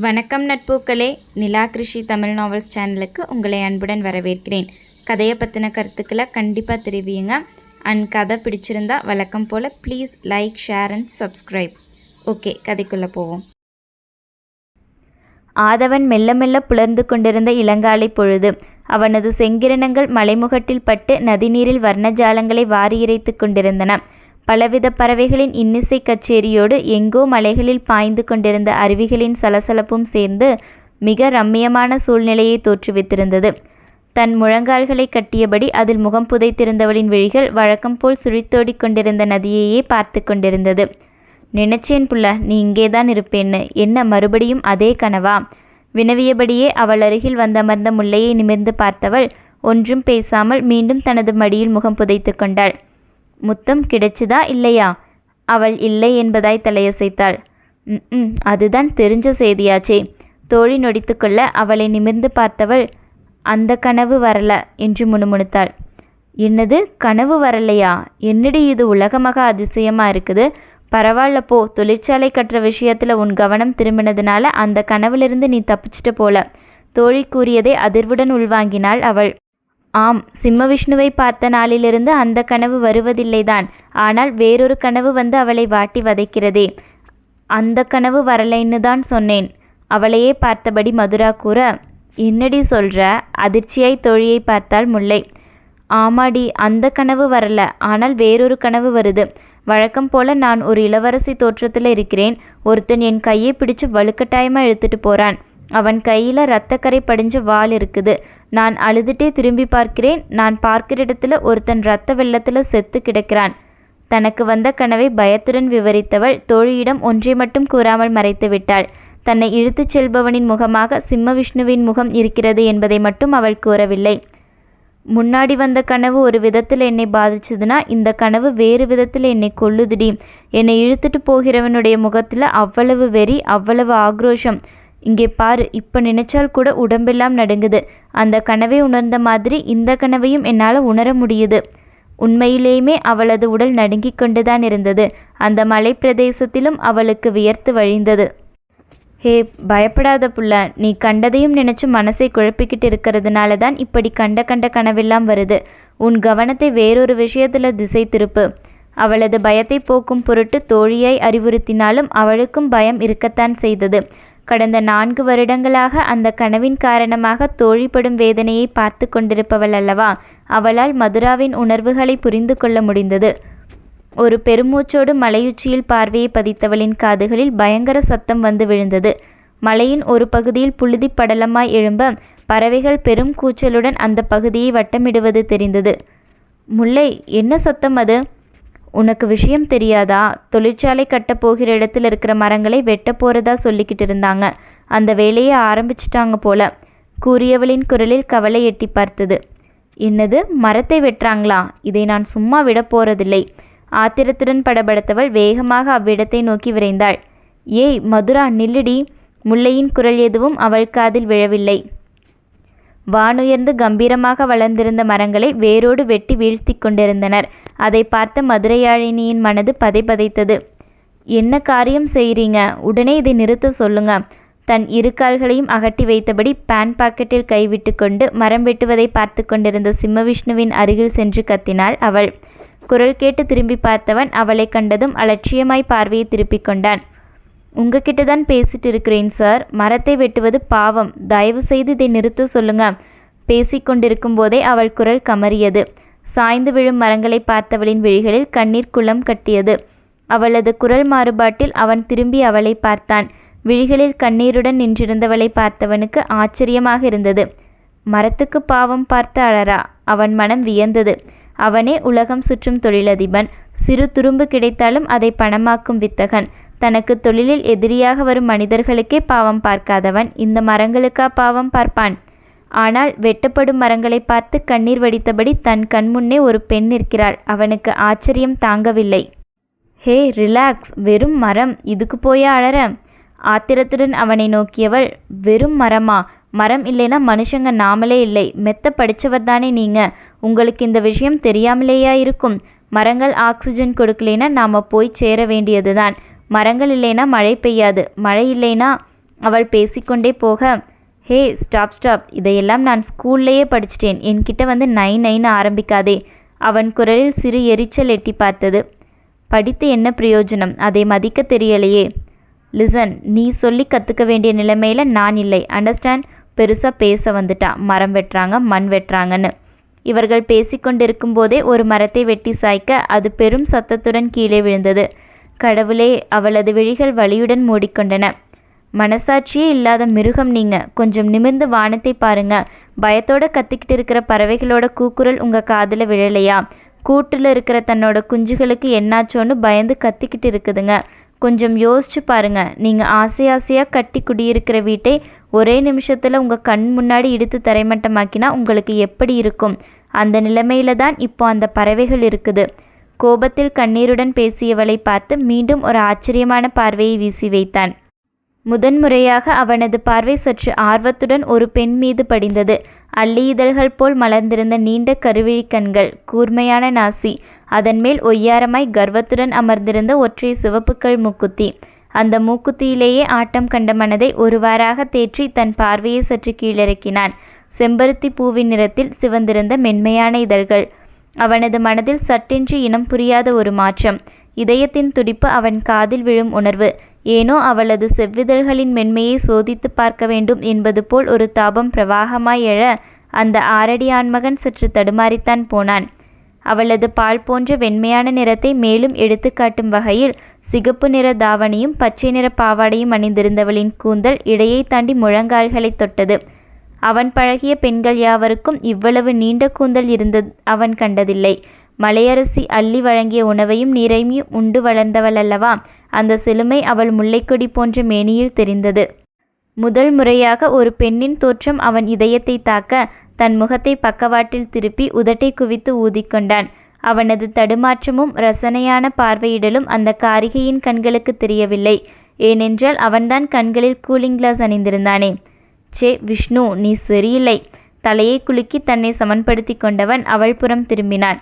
வணக்கம் நட்பூக்களே. நிலா கிருஷி தமிழ் நாவல்ஸ் சேனலுக்கு உங்களை அன்புடன் வரவேற்கிறேன். கதையை பற்றின கருத்துக்களை கண்டிப்பாக தெரிவியுங்க. அண்ட் கதை பிடிச்சிருந்தா வழக்கம் போல் please like share and subscribe okay கதைக்குள்ளே போவோம். ஆதவன் மெல்ல மெல்ல புலர்ந்து கொண்டிருந்த இளங்காலை பொழுது அவனது செங்கிரணங்கள் மலைமுகட்டில் பட்டு நதிநீரில் வர்ணஜாலங்களை வாரி இறைத்துக் கொண்டிருந்தன. பலவித பறவைகளின் இன்னிசை கச்சேரியோடு எங்கோ மலைகளில் பாய்ந்து கொண்டிருந்த அருவிகளின் சலசலப்பும் சேர்ந்து மிக ரம்மியமான சூழ்நிலையை தோற்றுவித்திருந்தது. தன் முழங்கால்களை கட்டியபடி அதில் முகம் புதைத்திருந்தவளின் விழிகள் வழக்கம் போல் சுழித்தோடிக் கொண்டிருந்த நதியையே பார்த்து கொண்டிருந்தது. நினைச்சேன் புள்ள நீ இங்கேதான் இருப்பேன்னு. என்ன மறுபடியும் அதே கனவா? வினவியபடியே அவள் அருகில் வந்தமர்ந்த முல்லையை நிமிர்ந்து பார்த்தவள் ஒன்றும் பேசாமல் மீண்டும் தனது மடியில் முகம் புதைத்து கொண்டாள். முத்தம் கிடைச்சுதா இல்லையா? அவள் இல்லை என்பதாய் தலையசைத்தாள். ம் அதுதான் தெரிஞ்ச செய்தியாச்சே. தோழி நொடித்துக்கொள்ள அவளை நிமிர்ந்து பார்த்தவள் அந்த கனவு வரல என்று முணுமுணுத்தாள். என்னது? கனவு வரலையா? என்னடி இது? உலகமாக அதிசயமாக இருக்குது. பரவாயில்ல போ. தொழிற்சாலை கட்டுற விஷயத்தில் உன் கவனம் திரும்பினதுனால அந்த கனவுலிருந்து நீ தப்பிச்சிட்ட போல தோழி கூறியதை அதிர்வுடன் உள்வாங்கினாள் அவள். ஆம் சிம்மவிஷ்ணுவை பார்த்த நாளிலிருந்து அந்த கனவு வருவதில்லைதான். ஆனால் வேறொரு கனவு வந்து அவளை வாட்டி வதைக்கிறதே. அந்த கனவு வரலைன்னு தான் சொன்னேன். அவளையே பார்த்தபடி மதுரா கூற என்னடி சொல்ற? அதிர்ச்சியாய் தோழியை பார்த்தாள் முல்லை. ஆமாடி அந்த கனவு வரல. ஆனால் வேறொரு கனவு வருது. வழக்கம் போல நான் ஒரு இளவரசி தோற்றத்தில் இருக்கிறேன். ஒருத்தன் என் கையை பிடிச்சு வலுக்கட்டாயமாக இழுத்துட்டு போறான். அவன் கையில் ரத்தக்கரை படிஞ்ச வாள் இருக்குது. நான் அழுதுட்டே திரும்பி பார்க்கிறேன். நான் பார்க்கிற இடத்துல ஒருத்தன் ரத்த வெள்ளத்தில் செத்து கிடக்கிறான். தனக்கு வந்த கனவை பயத்துடன் விவரித்தவள் தோழியிடம் ஒன்றை மட்டும் கூறாமல் மறைத்து விட்டாள். தன்னை இழுத்துச் செல்பவனின் முகமாக சிம்ம விஷ்ணுவின் முகம் இருக்கிறது என்பதை மட்டும் அவள் கூறவில்லை. முன்னாடி வந்த கனவு ஒரு விதத்தில் என்னை பாதிச்சதுன்னா இந்த கனவு வேறு விதத்தில் என்னை கொள்ளுதுடி என்னை இழுத்துட்டு போகிறவனுடைய முகத்தில் அவ்வளவு வெறி அவ்வளவு ஆக்ரோஷம். இங்கே பாரு இப்போ நினைச்சால் கூட உடம்பெல்லாம் நடுங்குது. அந்த கனவை உணர்ந்த மாதிரி இந்த கனவையும் என்னால் உணர முடியுது. உண்மையிலேயுமே அவளது உடல் நடுங்கிக் கொண்டுதான் இருந்தது. அந்த மலை பிரதேசத்திலும் அவளுக்கு வியர்த்து வழிந்தது. ஹே பயப்படாத புள்ள நீ கண்டதையும் நினைச்சு மனசை குழப்பிக்கிட்டு இருக்கிறதுனால தான் இப்படி கண்ட கண்ட கனவெல்லாம் வருது. உன் கவனத்தை வேறொரு விஷயத்துல திசை திருப்பு. அவளது பயத்தை போக்கும் பொருட்டு தோழியாய் அறிவுறுத்தினாலும் அவளுக்கும் பயம் இருக்கத்தான் செய்தது. கடந்த நான்கு வருடங்களாக அந்த கனவின் காரணமாக தோழிப்படும் வேதனையை பார்த்து கொண்டிருப்பவள் அல்லவா? அவளால் மதுராவின் உணர்வுகளை புரிந்து கொள்ள முடிந்தது. ஒரு பெருமூச்சோடு மலையுச்சியில் பார்வையை பதித்தவளின் காதுகளில் பயங்கர சத்தம் வந்து விழுந்தது. மலையின் ஒரு பகுதியில் புழுதி படலமாய் எழும்ப பறவைகள் பெரும் கூச்சலுடன் அந்த பகுதியை வட்டமிடுவது தெரிந்தது. முல்லை என்ன சத்தம் அது? உனக்கு விஷயம் தெரியாதா? தொழிற்சாலை கட்டப் போகிற இடத்துல இருக்கிற மரங்களை வெட்ட போறதா சொல்லிக்கிட்டு இருந்தாங்க. அந்த வேலையை ஆரம்பிச்சிட்டாங்க போல. கூறியவளின் குரலில் கவலை எட்டி பார்த்தது. என்னது? மரத்தை வெட்டுறாங்களா? இதை நான் சும்மா விட போறதில்லை. ஆத்திரத்துடன் படபடத்தவள் வேகமாக அவ்விடத்தை நோக்கி விரைந்தாள். ஏய் மதுரா நில்லுடி. முல்லையின் குரல் எதுவும் அவள் காதில் விழவில்லை. வானுயர்ந்து கம்பீரமாக வளர்ந்திருந்த மரங்களை வேரோடு வெட்டி வீழ்த்தி கொண்டிருந்தனர். அதை பார்த்த மதுரையாழினியின் மனது பதைபதைத்தது. என்ன காரியம் செய்கிறீங்க உடனே இதை நிறுத்த சொல்லுங்க தன் இரு கால்களையும் அகட்டி வைத்தபடி பேன் பாக்கெட்டில் கைவிட்டு கொண்டு மரம் வெட்டுவதை பார்த்து கொண்டிருந்த சிம்மவிஷ்ணுவின் அருகில் சென்று கத்தினாள் அவள். குரல் கேட்டு திரும்பி பார்த்தவன் அவளை கண்டதும் அலட்சியமாய் பார்வையை திருப்பிக் கொண்டான். உங்ககிட்ட தான் பேசிட்டு இருக்கிறேன் சார். மரத்தை வெட்டுவது பாவம். தயவு செய்து இதை நிறுத்த சொல்லுங்க. பேசிக்கொண்டிருக்கும் போதே அவள் குரல் கமறியது. சாய்ந்து விழும் மரங்களை பார்த்தவளின் விழிகளில் கண்ணீர் குளம் கட்டியது. அவளது குரல் மாறுபாட்டில் அவன் திரும்பி அவளை பார்த்தான். விழிகளில் கண்ணீருடன் நின்றிருந்தவளை பார்த்தவனுக்கு ஆச்சரியமாக இருந்தது. மரத்துக்கு பாவம் பார்த்த அழறா? அவன் மனம் வியந்தது. அவனே உலகம் சுற்றும் தொழிலதிபன். சிறு துரும்பு கிடைத்தாலும் அதை பணமாக்கும் வித்தகன். தனக்கு தொழிலில் எதிரியாக வரும் மனிதர்களுக்கே பாவம் பார்க்காதவன் இந்த மரங்களுக்கா பாவம் பார்ப்பான். ஆனால் வெட்டப்படும் மரங்களை பார்த்து கண்ணீர் வடித்தபடி தன் கண்முன்னே ஒரு பெண் நிற்கிறாள். அவனுக்கு ஆச்சரியம் தாங்கவில்லை. Hey relax. வெறும் மரம். இதுக்கு போயா அழற ஆத்திரத்துடன் அவனை நோக்கியவள் வெறும் மரமா? மரம் இல்லைன்னா மனுஷங்க நாமளே இல்லை. மெத்த படிச்சவர் தானே நீங்க. உங்களுக்கு இந்த விஷயம் தெரியாமலேயா இருக்கும்? மரங்கள் ஆக்சிஜன் கொடுக்கலைன்னா நாம போய் சேர வேண்டியதுதான். மரங்கள் இல்லைன்னா மழை பெய்யாது. மழை இல்லைனா அவள் பேசிக்கொண்டே போக ஹே ஸ்டாப் ஸ்டாப். இதையெல்லாம் நான் ஸ்கூல்லையே படிச்சிட்டேன். என்கிட்ட வந்து நை நைன்னு ஆரம்பிக்காதே. அவன் குரலில் சிறு எரிச்சல் எட்டி பார்த்தது. படித்து என்ன பிரயோஜனம்? அதை மதிக்க தெரியலையே. லிசன் நீ சொல்லி கற்றுக்க வேண்டிய நிலைமையில் நான் இல்லை. அண்டர்ஸ்டாண்ட் பெருசாக பேச வந்துட்டா. மரம் வெட்டுறாங்க மண் வெட்டுறாங்கன்னு. இவர்கள் பேசிக்கொண்டிருக்கும் போதே ஒரு மரத்தை வெட்டி சாய்க்க அது பெரும் சத்தத்துடன் கீழே விழுந்தது. கடவுளே அவளது விழிகள் வலியுடன் மூடிக்கொண்டன. மனசாட்சியே இல்லாத மிருகம் நீங்க. கொஞ்சம் நிமிர்ந்து வானத்தை பாருங்க. பயத்தோட கத்திக்கிட்டு இருக்கிற பறவைகளோட கூக்குரல் உங்க காதில் விழலையா? கூட்டில் இருக்கிற தன்னோட குஞ்சுகளுக்கு என்னாச்சோன்னு பயந்து கத்திக்கிட்டு இருக்குதுங்க. கொஞ்சம் யோசிச்சு பாருங்க. நீங்க ஆசை ஆசையா கட்டி குடியிருக்கிற வீட்டை ஒரே நிமிஷத்துல உங்க கண் முன்னாடி இடித்து தரைமட்டமாக்கினா உங்களுக்கு எப்படி இருக்கும்? அந்த நிலைமையில தான் இப்போ அந்த பறவைகள் இருக்குது. கோபத்தில் கண்ணீருடன் பேசியவளை பார்த்து மீண்டும் ஒரு ஆச்சரியமான பார்வையை வீசி வைத்தான். முதன்முறையாக அவனது பார்வை சற்று ஆர்வத்துடன் ஒரு பெண் மீது படிந்தது. அள்ளி இதழ்கள் போல் மலர்ந்திருந்த நீண்ட கருவிழி கண்கள் கூர்மையான நாசி அதன் மேல் ஒய்யாரமாய் கர்வத்துடன் அமர்ந்திருந்த ஒற்றை சிவப்புக்கள் மூக்குத்தி. அந்த மூக்குத்தியிலேயே ஆட்டம் கண்ட மனதை ஒருவாறாக தேற்றி தன் பார்வையை சற்று கீழிறக்கினான். செம்பருத்தி பூவின் நிறத்தில் சிவந்திருந்த மென்மையான இதழ்கள் அவனது மனதில் சட்டென்று இனம் புரியாத ஒரு மாற்றம். இதயத்தின் துடிப்பு அவன் காதில் விழும் உணர்வு. ஏனோ அவளது செவ்விதழ்களின் மென்மையை சோதித்து பார்க்க வேண்டும் என்பது போல் ஒரு தாபம் பிரவாகமாய் எழ அந்த ஆரடி ஆண்மகன் சற்று தடுமாறித்தான் போனான். அவளது பால் போன்ற வெண்மையான நிறத்தை மேலும் எடுத்துக்காட்டும் வகையில் சிகப்பு நிற தாவணியும் பச்சை நிற பாவாடையும் அணிந்திருந்தவளின் கூந்தல் இடையை தாண்டி முழங்கால்களை தொட்டது. அவன் பழகிய பெண்கள் யாவருக்கும் இவ்வளவு நீண்ட கூந்தல் இருந்தது அவன் கண்டதில்லை. மலையரசி அள்ளி வழங்கிய உணவையும் நீரையும் உண்டு வளர்ந்தவள் அல்லவா அந்த செழுமை அவள் முல்லைக்கொடி போன்ற மேனியில் தெரிந்தது. முதல் முறையாக ஒரு பெண்ணின் தோற்றம் அவன் இதயத்தை தாக்க தன் முகத்தை பக்கவாட்டில் திருப்பி உதட்டை குவித்து ஊதிக்கொண்டான் அவனது தடுமாற்றமும் ரசனையான பார்வையிடலும் அந்த காரிகையின் கண்களுக்கு தெரியவில்லை. ஏனென்றால் அவன்தான் கண்களில் கூலிங் கிளாஸ் அணிந்திருந்தானே. சே விஷ்ணு நீ சரியில்லை தலையை குலுக்கி தன்னை சமன்படுத்தி கொண்டவன் அவள் புறம் திரும்பினான்.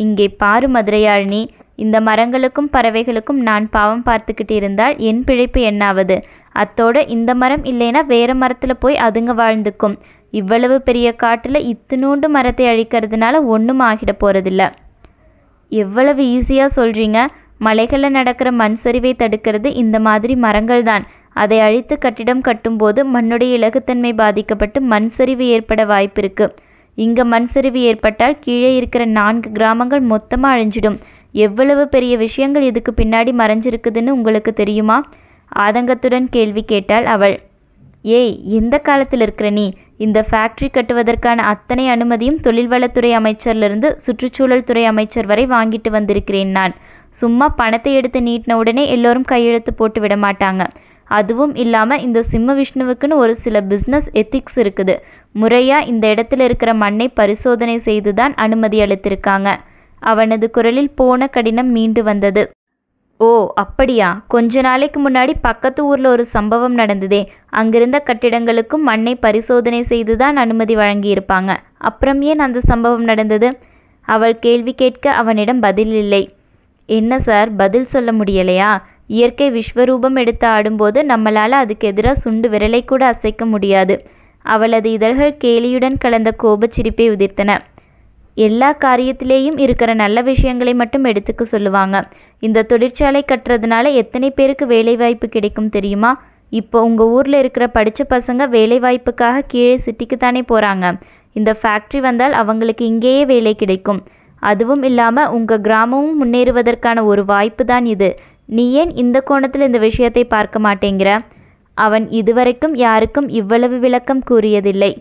இங்கே பாரு மதுரையாழினி இந்த மரங்களுக்கும் பறவைகளுக்கும் நான் பாவம் பார்த்துக்கிட்டு இருந்தால் என் பிழைப்பு என்னாவது? அத்தோடு இந்த மரம் இல்லைனா வேற மரத்தில் போய் அதுங்க வாழ்ந்துக்கும். இவ்வளவு பெரிய காட்டில் இத்தினூண்டு மரத்தை அழிக்கிறதுனால ஒன்றும் ஆகிட போகிறதில்ல எவ்வளவு ஈஸியாக சொல்கிறீங்க மலைகளில் நடக்கிற மண் சரிவை தடுக்கிறது இந்த மாதிரி மரங்கள் தான் அதை அழித்து கட்டிடம் கட்டும்போது மண்ணுடைய இலகுத்தன்மை பாதிக்கப்பட்டு மண் சரிவு ஏற்பட வாய்ப்பிருக்கு. இங்கே மண் சரிவு ஏற்பட்டால் கீழே இருக்கிற நான்கு கிராமங்கள் மொத்தமாக அழிஞ்சிடும். எவ்வளவு பெரிய விஷயங்கள் இதுக்கு பின்னாடி மறைஞ்சிருக்குதுன்னு உங்களுக்கு தெரியுமா? ஆதங்கத்துடன் கேள்வி கேட்டாள் அவள். ஏய் எந்த காலத்தில் இருக்கிற நீ? இந்த ஃபேக்டரி கட்டுவதற்கான அத்தனை அனுமதியும் தொழில்வளத்துறை அமைச்சர்லேருந்து சுற்றுச்சூழல் துறை அமைச்சர் வரை வாங்கிட்டு வந்திருக்கிறேன் நான். சும்மா பணத்தை எடுத்து நீட்டின உடனே எல்லோரும் கையெழுத்து போட்டு விட மாட்டாங்க. அதுவும் இல்லாமல் இந்த சிம்ம விஷ்ணுவுக்குன்னு ஒரு சில பிஸ்னஸ் எத்திக்ஸ் இருக்குது. முறையாக இந்த இடத்துல இருக்கிற மண்ணை பரிசோதனை செய்து தான் அனுமதி அளித்திருக்காங்க. அவனது குரலில் போன கடினம் மீண்டு வந்தது. ஓ அப்படியா? கொஞ்ச நாளைக்கு முன்னாடி பக்கத்து ஊரில் ஒரு சம்பவம் நடந்ததே. அங்கிருந்த கட்டிடங்களுக்கும் மண்ணை பரிசோதனை செய்து தான் அனுமதி வழங்கியிருப்பாங்க. அப்புறம் ஏன் அந்த சம்பவம் நடந்தது? அவள் கேள்வி கேட்க அவனிடம் பதில் இல்லை. என்ன சார்? பதில் சொல்ல முடியலையா? இயற்கை விஸ்வரூபம் எடுத்து ஆடும்போது நம்மளால் அதுக்கு எதிராக சுண்டு விரலை கூட அசைக்க முடியாது. அவளது இதழ்கள் கேலியுடன் கலந்த கோபச்சிரிப்பை உதிர்த்தன. எல்லா காரியத்திலேயும் இருக்கிற நல்ல விஷயங்களை மட்டும் எடுத்துக்க சொல்லுவாங்க. இந்த தொழிற்சாலை கட்டுறதுனால எத்தனை பேருக்கு வேலைவாய்ப்பு கிடைக்கும் தெரியுமா? இப்போ உங்கள் ஊரில் இருக்கிற படித்த பசங்க வேலைவாய்ப்புக்காக கீழே சிட்டிக்கு தானே போகிறாங்க இந்த ஃபேக்ட்ரி வந்தால் அவங்களுக்கு இங்கேயே வேலை கிடைக்கும். அதுவும் இல்லாமல் உங்கள் கிராமமும் முன்னேறுவதற்கான ஒரு வாய்ப்பு தான் இது. நீ ஏன் இந்த கோணத்தில் இந்த விஷயத்தை பார்க்க மாட்டேங்கிற? அவன் இதுவரைக்கும் யாருக்கும் இவ்வளவு விளக்கம் கூறியதில்லை.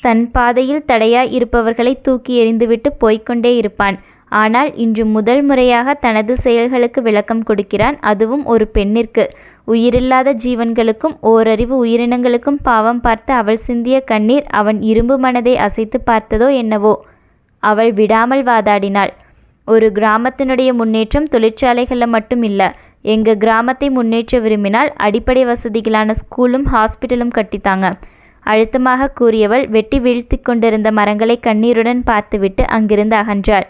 தன் பாதையில் தடையாய் இருப்பவர்களை தூக்கி எறிந்துவிட்டு போய்க்கொண்டே இருப்பான். ஆனால் இன்று முதல் முறையாக தனது செயல்களுக்கு விளக்கம் கொடுக்கிறான். அதுவும் ஒரு பெண்ணிற்கு. உயிரில்லாத ஜீவன்களுக்கும் ஓரறிவு உயிரினங்களுக்கும் பாவம் பார்த்து அவள் சிந்திய கண்ணீர் அவன் இரும்பு மனதை அசைத்து பார்த்ததோ என்னவோ. அவள் விடாமல் வாதாடினாள். ஒரு கிராமத்தினுடைய முன்னேற்றம் தொழிற்சாலைகளில் மட்டும் இல்லை. எங்கள் கிராமத்தை முன்னேற்ற விரும்பினால் அடிப்படை வசதிகளான ஸ்கூலும் ஹாஸ்பிட்டலும் கட்டித்தாங்க. அழுத்தமாக கூறியவள் வெட்டி வீழ்த்தி கொண்டிருந்த மரங்களை கண்ணீருடன் பார்த்துவிட்டு அங்கிருந்து அகன்றாள்.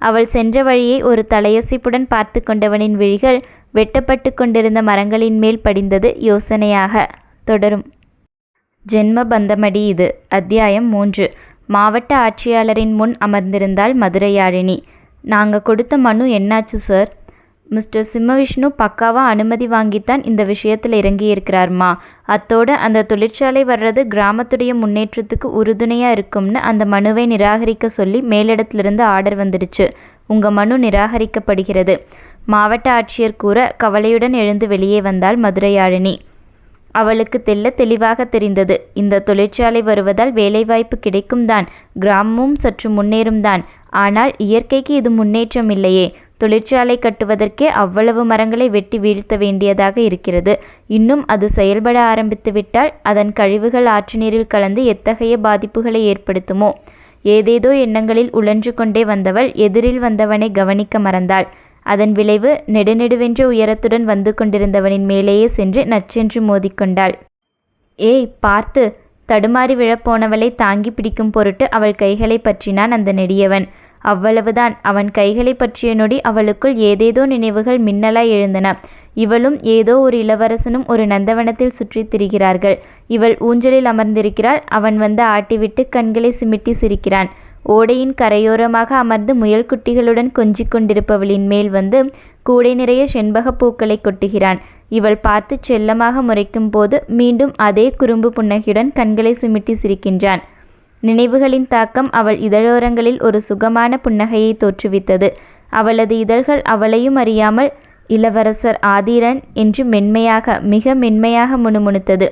அவள் சென்ற வழியை ஒரு தலையசிப்புடன் பார்த்து கொண்டவனின் விழிகள் வெட்டப்பட்டு கொண்டிருந்த மரங்களின் மேல் படிந்தது யோசனையாக தொடரும். ஜென்ம பந்தமடி இது. அத்தியாயம் மூன்று. மாவட்ட ஆட்சியாளரின் முன் அமர்ந்திருந்தாள் மதுரையாழினி. நாங்கள் கொடுத்த மனு என்னாச்சு சார் மிஸ்டர் சிம்மவிஷ்ணு பக்காவாக அனுமதி வாங்கித்தான் இந்த விஷயத்தில் இறங்கியிருக்கிறார்மா? அத்தோட அந்த தொழிற்சாலை வர்றது கிராமத்துடைய முன்னேற்றத்துக்கு உறுதுணையாக இருக்கும்னு அந்த மனுவை நிராகரிக்க சொல்லி மேலிடத்திலிருந்து ஆர்டர் வந்துடுச்சு. உங்கள் மனு நிராகரிக்கப்படுகிறது. மாவட்ட ஆட்சியர் கூற கவலையுடன் எழுந்து வெளியே வந்தாள் மதுரையாழினி. அவளுக்கு தெல்ல தெளிவாக தெரிந்தது இந்த தொழிற்சாலை வருவதால் வேலைவாய்ப்பு கிடைக்கும் தான் கிராமமும் சற்று முன்னேறும் தான் ஆனால் இயற்கைக்கு இது முன்னேற்றம் இல்லையே. தொழிற்சாலை கட்டுவதற்கே அவ்வளவு மரங்களை வெட்டி வீழ்த்த வேண்டியதாக இருக்கிறது. இன்னும் அது செயல்பட ஆரம்பித்துவிட்டால் அதன் கழிவுகள் ஆற்று நீரில் கலந்து எத்தகைய பாதிப்புகளை ஏற்படுத்துமோ? ஏதேதோ எண்ணங்களில் உழன்று கொண்டே வந்தவள் எதிரில் வந்தவனை கவனிக்க மறந்தாள். அதன் விளைவு நெடுநெடுவென்ற உயரத்துடன் வந்து கொண்டிருந்தவனின் மேலேயே சென்று நச்சென்று மோதிக்கொண்டாள். ஏய் பார்த்து! தடுமாறி விழப்போனவளை தாங்கி பிடிக்கும் பொருட்டு அவள் கைகளை பற்றினான் அந்த நெடியவன். அவ்வளவுதான். அவன் கைகளை பற்றிய நொடி அவளுக்குள் ஏதேதோ நினைவுகள் மின்னலாய் எழுந்தன. இவளும் ஏதோ ஒரு இளவரசனும் ஒரு நந்தவனத்தில் சுற்றித் திரிகிறார்கள். இவள் ஊஞ்சலில் அமர்ந்திருக்கிறாள். அவன் வந்து ஆட்டிவிட்டு கண்களை சிமிட்டி சிரிக்கிறான். ஓடையின் கரையோரமாக அமர்ந்து முயல் குட்டிகளுடன் கொஞ்சிக் கொண்டிருப்பவளின் மேல் வந்து கூடை நிறைய செண்பகப் பூக்களை கொட்டுகிறான். இவள் பார்த்து செல்லமாக முறைக்கும் போது மீண்டும் அதே குறும்பு புன்னகையுடன் கண்களை சிமிட்டி சிரிக்கின்றான். நினைவுகளின் தாக்கம் அவள் இதழோரங்களில் ஒரு சுகமான புன்னகையை தோற்றுவித்தது. அவளது இதழ்கள் அவளையும் அறியாமல் இளவரசர் ஆதிரன் என்று மென்மையாக மிக மென்மையாக முணுமுணுத்தது.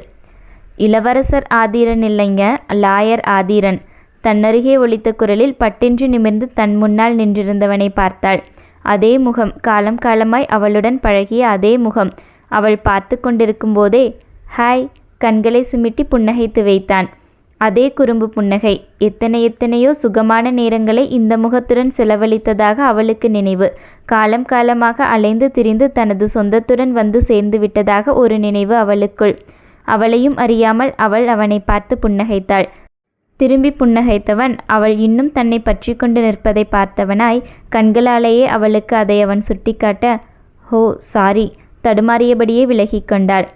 இளவரசர் ஆதிரன் இல்லைங்க லாயர் ஆதிரன். தன்னருகே ஒழித்த குரலில் பட்டென்று நிமிர்ந்து தன் முன்னால் நின்றிருந்தவனை பார்த்தாள். அதே முகம் காலம் காலமாய் அவளுடன் பழகிய அதே முகம். அவள் பார்த்து கொண்டிருக்கும் போதே ஹாய் கண்களை சிமிட்டி புன்னகைத்து வைத்தான். அதே குறும்பு புன்னகை எத்தனை எத்தனையோ சுகமான நேரங்களை இந்த முகத்துடன் செலவழித்ததாக அவளுக்கு நினைவு. காலம் காலமாக அலைந்து திரிந்து தனது சொந்தத்துடன் வந்து சேர்ந்து விட்டதாக ஒரு நினைவு அவளுக்குள். அவளையும் அறியாமல் அவள் அவனை பார்த்து புன்னகைத்தாள். திரும்பி புன்னகைத்தவன் அவள் இன்னும் தன்னை பற்றி கொண்டு நிற்பதை பார்த்தவனாய் கண்களாலேயே அவளுக்கு அதை அவன் சுட்டிக்காட்ட ஹோ சாரி தடுமாறியபடியே விலகிக் கொண்டாள்.